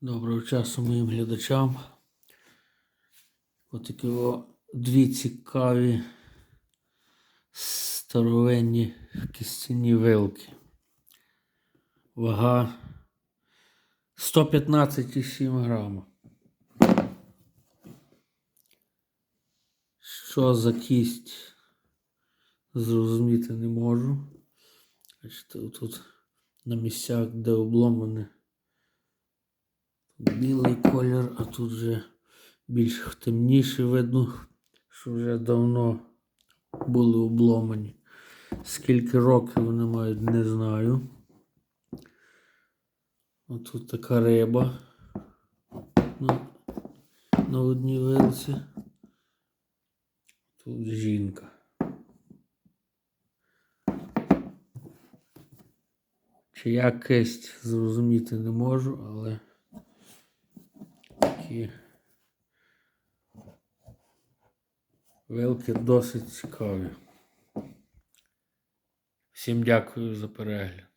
Доброго часу моїм глядачам. Отакі о дві цікаві старовинні кістяні вилки. Вага 115,7 грама. Що за кість? Зрозуміти не можу. Бачите, тут на місцях, де обломане білий колір, а тут вже більш темніше видно, що вже давно були обломані. Скільки років вони мають, не знаю. Отут така риба на, на одній вилці. Тут жінка. Чия кисть зрозуміти не можу, але такі вилки досить цікаві. Всім дякую за перегляд.